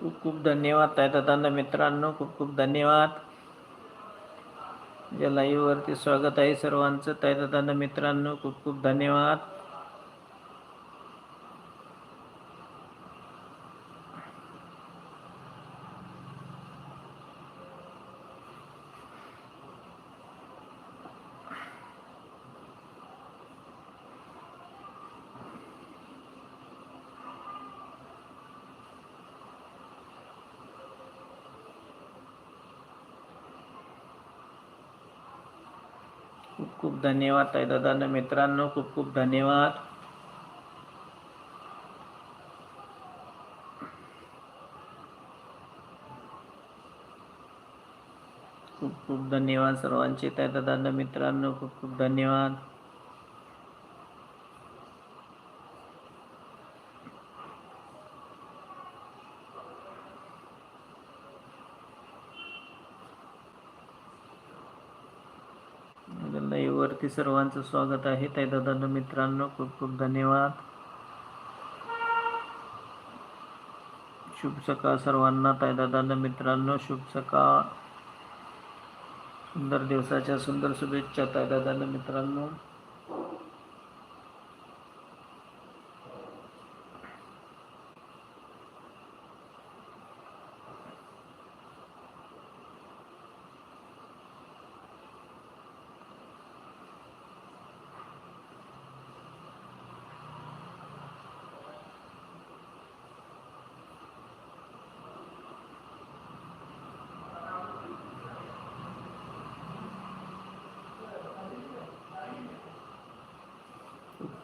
खूप खूप धन्यवाद ताई मित्रांनो खूप खूप धन्यवाद. या लाईव्हवरती स्वागत आहे सर्वांचं. ताई मित्रांनो खूप खूप धन्यवाद. खूप खूप धन्यवाद ताई दादांना मित्रांनो खूप खूप धन्यवाद. खूप खूप धन्यवाद सर्वांचे ताईदादांना मित्रांनो खूप खूप धन्यवाद. वरती सर्वांचं स्वागत आहे. ताई दादांना मित्रांनो खूप खूप धन्यवाद. शुभ सकाळ सर्वांना. ताई दादांना मित्रांनो शुभ सकाळ. सुंदर दिवसाच्या सुंदर शुभेच्छा ताई दादांना मित्रांनो.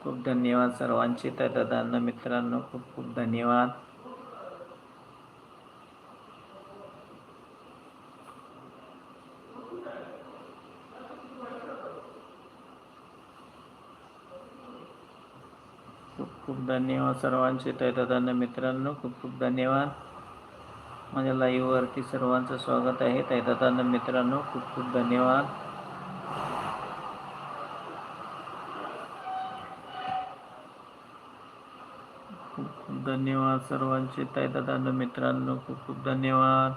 खूप धन्यवाद सर्वांचे. तर दादांना मित्रांनो खूप खूप धन्यवाद. खूप खूप धन्यवाद सर्वांचे. ताई दादांना मित्रांनो खूप खूप धन्यवाद. माझ्या लाईव्हवरती सर्वांचं स्वागत आहे. ताई दादांना मित्रांनो खूप खूप धन्यवाद. खूप खूप धन्यवाद सर्वांचे. ताई दादा मित्रांनो खूप खूप धन्यवाद.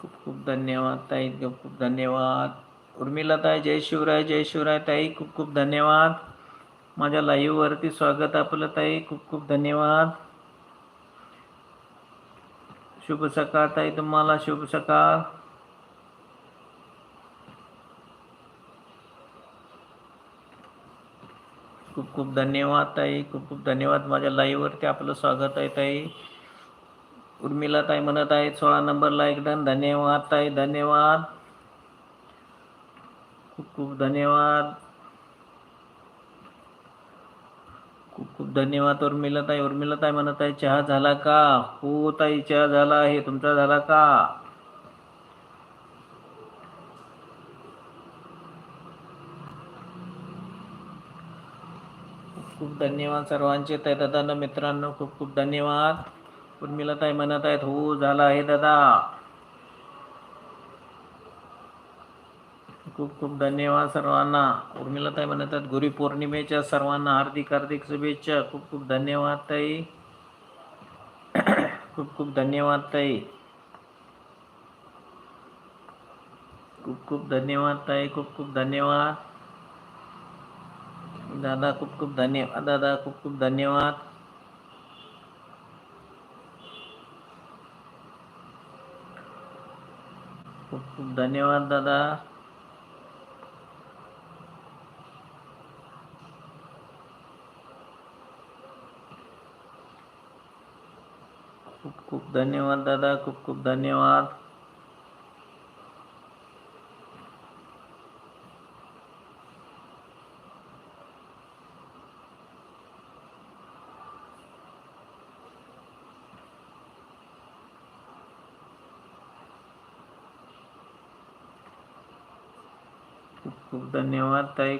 खूप खूप धन्यवाद ताई. खूप धन्यवाद. उर्मिला ताई जय शिवराय जय शिवराय ताई. खूप खूप धन्यवाद. माझ्या लाईव्ह वरती स्वागत आपलं ताई. खूप खूप धन्यवाद. शुभ सकाळ ताई तुम्हाला शुभ सकाळ. खूप खूप धन्यवाद ताई. खूप खूप धन्यवाद माझ्या लाईव्हवरती आपलं स्वागत आहे ताई. उर्मिला ताई म्हणत आहेत सोळा नंबरला एकदम धन्यवाद ताई धन्यवाद. खूप खूप धन्यवाद. खूप खूप धन्यवाद उर्मिला ताई उर्मिला ताई म्हणत आहे चहा झाला का? हो ताई चहा झाला आहे. तुमचा झाला का? खूप धन्यवाद सर्वांचे. ताई दादा मित्रांनो खूप खूप धन्यवाद. उर्मिला ताई म्हणत आहेत हो झाला आहे दादा. खूप खूप धन्यवाद सर्वांना. उर्मिलाताई ताई म्हणत पौर्णिमेच्या सर्वांना हार्दिक हार्दिक शुभेच्छा. खूप खूप धन्यवाद ताई. खूप खूप धन्यवाद ताई. खूप खूप धन्यवाद ताई खूप खूप धन्यवाद. दादा खूप खूप धन्यवाद दादा खूप खूप धन्यवाद. खूप खूप धन्यवाद दादा. खूप खूप धन्यवाद दादा. खूप खूप धन्यवाद. खूप खूप धन्यवाद ताई.